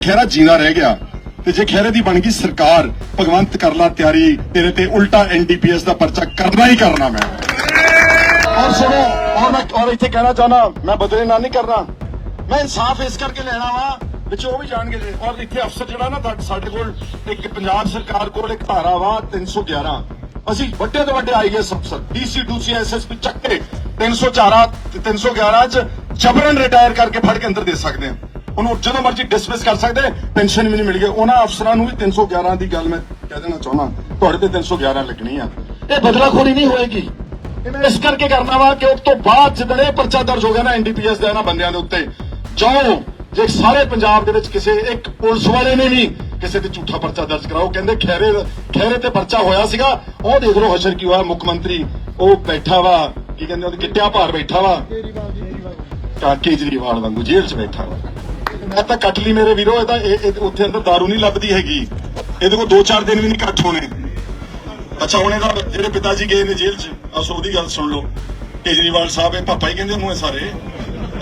ਖੈਰਾ ਜੀਣਾ ਰਹਿ ਗਿਆ ਤੇ ਜੇ ਖੈਰੇ ਦੀ ਬਣ ਗਈ ਸਰਕਾਰ, ਭਗਵੰਤ ਕਰ ਲਾ ਤਿਆਰੀ, ਤੇਰੇ ਤੇ ਉਲਟਾ ਐਨਡੀਪੀਐਸ ਦਾ ਪਰਚਾ ਕਰਨਾ ਹੀ ਕਰਨਾ ਮੈਂ। ਔਰ ਸੁਣੋ, ਔਰ ਮੈਂ, ਔਰ ਇੱਥੇ ਕਹਿਣਾ ਚਾਹਨਾ ਮੈਂ ਬਦਲੇ ਨਾਲ ਨਹੀਂ ਕਰਨਾ। ਮੈਂ ਇਨਸਾਫ ਇਸ ਕਰਕੇ ਲੈਣਾ ਵਾ, ਵਿੱਚ ਉਹ ਵੀ ਜਾਣਗੇ ਜੇ। ਔਰ ਇੱਥੇ ਅਫਸਰ ਜਿਹੜਾ ਨਾ ਸਾਡੇ ਕੋਲ ਇੱਕ ਪੰਜਾਬ ਸਰਕਾਰ ਕੋਲ ਇੱਕ ਧਾਰਾ ਵਾ 311 ਅਸੀਂ ਵੱਡੇ ਤੋਂ ਵੱਡੇ ਆਈਐਸ ਅਫਸਰ ਡੀਸੀ ਡੂਸੀ ਐਸਐਸਪੀ ਚੱਕੇ 304 ਤੇ 311 ਚ ਜਬਰਨ ਰਿਟਾਇਰ ਕਰਕੇ ਫੜ ਕੇ ਅੰਦਰ ਦੇ ਸਕਦੇ ਹਾਂ। ਉਹਨੂੰ ਜਦੋਂ ਮਰਜ਼ੀ ਡਿਸਮਿਸ ਕਰ ਸਕਦੇ। ਪੈਨਸ਼ਨ ਵੀ ਨਹੀਂ ਮਿਲ ਗਈ। ਉਹਨਾਂ ਅਫਸਰਾਂ ਨੂੰ ਵੀ 311 ਦੀ ਗੱਲ ਮੈਂ ਕਹਿ ਦੇਣਾ ਚਾਹੁੰਦਾ। ਤੁਹਾਡੇ ਤੇ 311 ਲੱਗਣੀ ਆ। ਇਹ ਬਦਲਾਖੋਰੀ ਨਹੀਂ ਹੋਏਗੀ। ਇਸ ਕਰਕੇ ਕਰਨਾ ਵਾ ਕਿ ਉਸ ਤੋਂ ਬਾਅਦ ਜਦੋਂ ਇਹ ਪਰਚਾ ਦਰਜ ਹੋ ਗਿਆ ਨਾ ਐਨਡੀਪੀਐਸ ਦਾ ਇਹਨਾਂ ਬੰਦਿਆਂ ਦੇ ਉੱਤੇ ਜਾਓ ਜੇ ਸਾਰੇ ਪੰਜਾਬ ਦੇ ਵਿੱਚ ਕਿਸੇ ਇੱਕ ਪੁਲਿਸ ਵਾਲੇ ਨੇ ਵੀ ਕਿਸੇ ਤੇ ਝੂਠਾ ਪਰਚਾ ਦਰਜ ਕਰਾਓ ਕਹਿੰਦੇ ਖੈਰੇ ਖੈਰੇ ਤੇ ਪਰਚਾ ਹੋਇਆ ਸੀਗਾ ਉਹ ਦੇਖ ਲਓ ਹਸ਼ਰ ਕੀ ਹੋਇਆ ਮੁੱਖ ਮੰਤਰੀ ਉਹ ਬੈਠਾ ਵਾ ਕੀ ਕਹਿੰਦੇ ਉਹਦੇ ਗਿੱਟਿਆ ਭਾਰ ਬੈਠਾ ਵਾ। ਕੇਜਰੀਵਾਲ ਵਾਂਗੂ ਜੇਲ੍ਹ 'ਚ ਬੈਠਾ ਵਾ। ਮੈਂ ਤਾਂ ਕੱਟ ਲਈ ਮੇਰੇ ਵੀਰੋ, ਇਹ ਤਾਂ ਇਹ- ਉੱਥੇ ਅੰਦਰ दारू ਨਹੀਂ ਲੱਭਦੀ ਹੈਗੀ। ਇਹਦੇ ਕੋਲ 2-4 ਦਿਨ ਵੀ ਨਹੀਂ ਕੱਟ ਹੋਣੇ। ਅੱਛਾ, ਹੁਣ ਇਹਦਾ ਜਿਹੜੇ ਪਿਤਾ ਜੀ ਗਏ ਨੇ ਜੇਲ੍ਹ 'ਚ ਅਸੋ ਉਹਦੀ ਗੱਲ ਸੁਣ ਲਓ। ਕੇਜਰੀਵਾਲ ਸਾਹਿਬ, ਇਹ ਪਾਪਾ ਹੀ ਕਹਿੰਦੇ ਉਹਨੂੰ ਸਾਰੇ।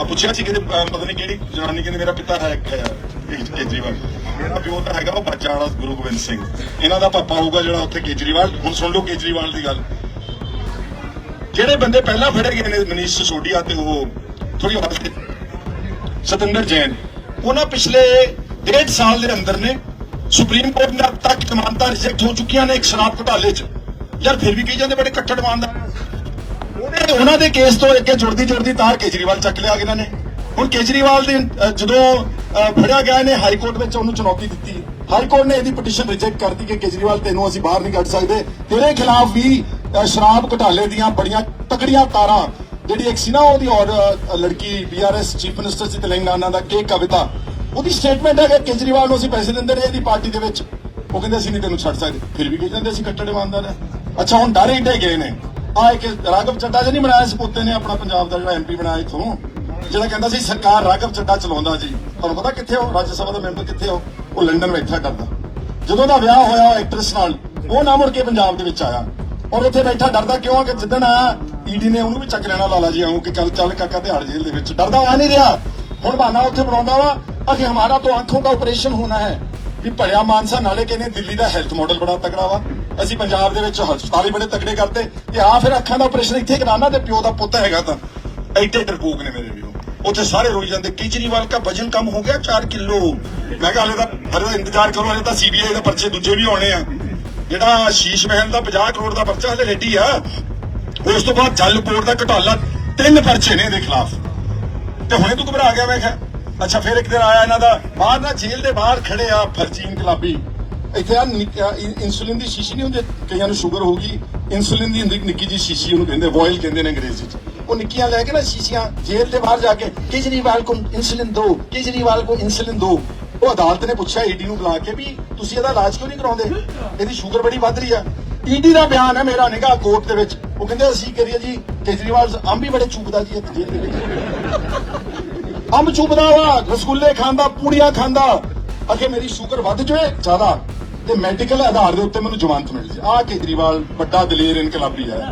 ਆ ਪੁੱਛਿਆ ਸੀ ਕਹਿੰਦੇ ਪਤਾ ਨਹੀਂ ਕਿਹੜੀ ਜਨਾਨੀ ਕਹਿੰਦੇ, ਮੇਰਾ ਪਿਤਾ ਹੈ ਕੇਜਰੀਵਾਲ। ਇਹਦਾ ਪਿਓ ਤਾਂ ਹੈਗਾ ਉਹ ਬੱਚਾ ਵਾਲਾ ਗੁਰੂ ਗੋਬਿੰਦ ਸਿੰਘ। ਇਹਨਾਂ ਦਾ ਪਾਪਾ ਹੋਊਗਾ ਜਿਹੜਾ ਉੱਥੇ ਕੇਜਰੀਵਾਲ, ਹੁਣ ਸੁਣ ਲਓ ਕੇਜਰੀਵਾਲ ਦੀ ਗੱਲ। ਜਿਹੜੇ ਬੰਦੇ ਪਹਿਲਾਂ ਫੜੇ ਗਏ ਨੇ ਮਨੀਸ਼ ਸਿਸੋਦੀਆ ਤੇ ਉਹ ਥੋੜੀ ਆਵਾਜ਼ ਸਤਿੰਦਰ ਜੈਨ। ਉਹਨਾਂ ਪਿਛਲੇ ਡੇਢ ਸਾਲ ਦੇ ਅੰਦਰ ਨੇ ਸੁਪਰੀਮ ਕੋਰਟ ਨੇ अब ਤੱਕ ਜ਼ਮਾਨਤਾਂ ਰਿਜੈਕਟ ਹੋ ਚੁੱਕੀਆਂ ਨੇ ਇੱਕ ਸ਼ਰਾਬ ਘੁਟਾਲੇ 'ਚ। ਯਾਰ ਫਿਰ ਵੀ ਕਹੀ ਜਾਂਦੇ ਬੜੇ ਕੱਟੜ ਇਮਾਨਦਾਰ ਆ। ਉਹਨਾਂ ਦੇ ਕੇਸ ਤੋਂ ਅੱਗੇ ਜੁੜਦੀ ਜੁੜਦੀ ਤਾਰ ਕੇਜਰੀਵਾਲ ਚੱਕ ਲਿਆ ਇਹਨਾਂ ਨੇ। ਹੁਣ ਕੇਜਰੀਵਾਲ ਦੇ ਜਦੋਂ ਅਹ, ਫੜਿਆ ਗਿਆ ਨੇ ਹਾਈ ਕੋਰਟ ਵਿੱਚ ਉਹਨੂੰ ਚੁਣੌਤੀ ਦਿੱਤੀ। ਹਾਈ ਕੋਰਟ ਨੇ ਇਹਦੀ ਪਟੀਸ਼ਨ ਰਿਜੈਕਟ ਕਰਤੀ ਕਿ ਕੇਜਰੀਵਾਲ ਤੈਨੂੰ ਅਸੀਂ ਬਾਹਰ ਨਹੀਂ ਕੱਢ ਸਕਦੇ। ਤੇਰੇ ਖਿਲਾਫ ਵੀ ਸ਼ਰਾਬ ਘੁਟਾਲੇ ਦੀਆਂ ਬੜੀਆਂ ਤਕੜੀਆਂ ਤਾਰਾਂ ਜਿਹੜੀ ਇੱਕ ਸੀ ਨਾ ਉਹਦੀ ਔਰ ਲੜਕੀ ਬੀਆਰਐਸ ਚੀਫ ਮਿਨਿਸਟਰ ਸੀ ਤੇਲੰਗਾਨਾ ਦਾ, ਕੇ ਕਵਿਤਾ, ਉਹਦੀ ਸਟੇਟਮੈਂਟ ਹੈ ਕਿ ਕੇਜਰੀਵਾਲ ਨੂੰ ਅਸੀਂ ਪੈਸੇ ਦਿੰਦੇ ਰਹੇ ਇਹਦੀ ਪਾਰਟੀ ਦੇ ਵਿੱਚ। ਉਹ ਕਹਿੰਦੇ, ਅਸੀਂ ਨਹੀਂ ਤੈਨੂੰ ਛੱਡ ਸਕਦੇ। ਫਿਰ ਵੀ ਕਹੀ ਅਸੀਂ ਕੱਟੜ ਇਮਾਨਦਾਰ? ਹੈ ਅੱਛਾ, ਹੁਣ ਡਰ ਹੀ ਗਏ ਨੇ। ਆ ਇੱਕ ਰਾਘਵ ਚੱਡਾ ਜੀ ਨਹੀਂ ਬਣਾਇਆ ਸੀ ਪੁੱਤੇ ਨੇ ਆਪਣਾ ਪੰਜਾਬ ਦਾ ਜਿਹੜਾ ਐਮਪੀ ਬਣਾਇਆ ਇਥੋਂ, ਜਿਹੜਾ ਕਹਿੰਦਾ ਸੀ ਸਰਕਾਰ ਰਾਘਵ ਚੱਡਾ ਚਲਾਉਂਦਾ ਜੀ। ਤੁਹਾਨੂੰ ਪਤਾ ਕਿੱਥੇ ਹੋ ਰਾਜ ਸਭਾ ਦਾ ਮੈਂਬਰ ਕਿੱਥੇ ਹੋ ਉਹ ਲੰਡਨ ਬੈਠਾ ਕਰਦਾ। ਜਦੋਂ ਦਾ ਵਿਆਹ ਹੋਇਆ ਉਹ ਨਾਲ, ਉਹ ਨਾ ਮੁੜ ਕੇ ਪੰਜਾਬ ਦੇ ਵਿੱਚ ਆਇਆ। ਔਰ ਉੱਥੇ ਬੈਠਾ ਡਰਦਾ ਕਿਉਂ ਆ ਕਿ ਜਿੱਦਣ ਆ ਈਡੀ ਨੇ ਉਹਨੂੰ ਵੀ ਚੱਕ ਲੈਣਾ ਲਾਲਾ ਜੀ ਆਉਂ ਕਿ ਕੱਲ ਚੱਲ ਕਾਕਾ ਤਿਹਾੜ ਜੇਲ੍ਹ ਦੇ ਵਿੱਚ। ਡਰਦਾ ਆ ਨਹੀਂ ਰਿਹਾ। ਹੁਣ ਬਹਾਨਾ ਉੱਥੇ ਬਣਾਉਂਦਾ ਵਾ, ਅਗੇ ਹਮਾਰਾ ਤਾਂ ਆਂਖੋਂ ਦਾ ਆਪਰੇਸ਼ਨ ਹੋਣਾ ਹੈ। ਵੀ ਭੜਿਆ ਮਾਨਸਾ ਨਾਲੇ ਕਹਿੰਦੇ ਦਿੱਲੀ ਦਾ ਹੈਲਥ ਮਾਡਲ ਬੜਾ ਤਕੜਾ ਵਾ ਅਸੀਂ ਪੰਜਾਬ ਦੇ ਵਿੱਚ ਹਸਪਤਾਲ ਹੀ ਬੜੇ ਤਕੜੇ ਕਰਤੇ ਤੇ ਆ ਫਿਰ ਅੱਖਾਂ ਦਾ ਆਪਰੇਸ਼ਨ ਇੱਥੇ ਕਰਾਣਾ ਤੇ ਪਿਓ ਦਾ ਪੁੱਤ ਹੈਗਾ ਤਾਂ। ਐਡੇ ਡਰਪੋਕ ਨੇ ਮੇਰੇ ਵੀਰੋ। ਉੱਥੇ ਸਾਰੇ ਰੋਈ ਜਾਂਦੇ, ਕੇਜਰੀਵਾਲ ਦਾ ਵਜਨ ਕਮ ਹੋ ਗਿਆ 4 ਕਿਲੋ। ਮੈਂ ਕਿਹਾ, ਹਲੇ ਤਾਂ ਹਲੇ ਤਾਂ ਇੰਤਜ਼ਾਰ ਕਰੋ, ਹਲੇ ਤਾਂ ਸੀਬੀਆਈ ਦਾ ਪਰਚੇ ਦੂਜੇ ਵੀ ਆਉਣੇ ਆ। ਜਿਹੜਾ ਸ਼ੀਸ਼ ਮਹਿਲ ਦਾ 50 ਕਰੋੜ ਦਾ ਪਰਚਾ ਹਲੇ ਰੈਡੀ ਆ। ਉਸ ਤੋਂ ਬਾਅਦ ਜਲਪੋਰ ਦਾ ਘਟਾਲਾ ਤਿੰਨ ਪਰਚੇ ਨੇ ਇਹਦੇ ਖਿਲਾਫ। ਤੇ ਹੁਣੇ ਤੂੰ ਘਬਰਾ ਗਿਆ, ਮੈਂ ਕਿਹਾ, ਅੱਛਾ, ਫਿਰ ਇੱਕ ਦਿਨ ਆਇਆ ਇਹਨਾਂ ਦਾ, ਬਾਹਰ ਨਾ, ਜੇਲ੍ਹ ਦੇ ਬਾਹਰ ਖੜੇ ਆ ਫਰਜੀ ਇਨਕਲਾਬੀ ਇੱਥੇ ਆ ਇਨਸੂਲਿਨ ਦੀ ਸ਼ੀਸ਼ੀ ਨਹੀਂ ਹੁੰਦੀ, ਕਈਆਂ ਨੂੰ ਸ਼ੂਗਰ ਹੋਊਗੀ, ਇਨਸੂਲਿਨ ਦੀ ਹੁੰਦੀ, ਨਿੱਕੀ ਜੀ ਸ਼ੀਸ਼ੀ ਉਹਨੂੰ ਕਹਿੰਦੇ ਵੋਇਲ ਕਹਿੰਦੇ ਨੇ ਅੰਗਰੇਜ਼ੀ ਚ। ਉਹ ਨਿੱਕੀਆਂ ਲੈ ਕੇ ਨਾ ਸ਼ੀਸ਼ੀਆਂ, ਜੇਲ੍ਹ ਦੇ ਬਾਹਰ ਜਾ ਕੇ, ਕੇਜਰੀਵਾਲ ਕੋ ਇਨਸੂਲਿਨ ਦੋ, ਕੇਜਰੀਵਾਲ ਕੋ ਇਨਸੂਲਿਨ ਦੋ। ਉਹ ਅਦਾਲਤ ਨੇ ਪੁੱਛਿਆ ਈਡੀ ਨੂੰ ਬੁਲਾ ਕੇ ਵੀ ਤੁਸੀਂ ਇਹਦਾ ਇਲਾਜ ਕਿਉਂ ਨਹੀਂ ਕਰਾਉਂਦੇ? ਇਹਦੀ ਸ਼ੂਗਰ ਬੜੀ ਵੱਧ ਰਹੀ ਆ। ਈਡੀ ਦਾ ਬਿਆਨ ਹੈ ਮੇਰਾ ਨਿਗਾਹ ਕੋਰਟ ਦੇ ਵਿੱਚ। ਉਹ ਕਹਿੰਦੇ, ਅਸੀਂ ਕਰੀਏ ਜੀ, ਕੇਜਰੀਵਾਲ ਅੰਬ ਵੀ ਬੜੇ ਚੂਪਦਾ ਜੀ ਇੱਕ ਜੇਲ੍ਹ ਦੇ ਵਿੱਚ। ਅੰਬ ਚੁੱਪਦਾ ਵਾ, ਰਸਗੁੱਲੇ ਖਾਂਦਾ, ਪੂੜੀਆਂ ਖਾਂਦਾ। ਅਖੇ ਮੇਰੀ ਸ਼ੂਗਰ ਵੱਧ ਜਾਵੇ ਜ਼ਿਆਦਾ, ਤੇ ਮੈਡੀਕਲ ਆਧਾਰ ਦੇ ਉੱਤੇ ਮੈਨੂੰ ਜ਼ਮਾਨਤ ਮਿਲ ਜੇ। ਆ ਕੇਜਰੀਵਾਲ ਵੱਡਾ ਦਲੇਰ ਇਨਕਲਾਬੀ ਹੈ।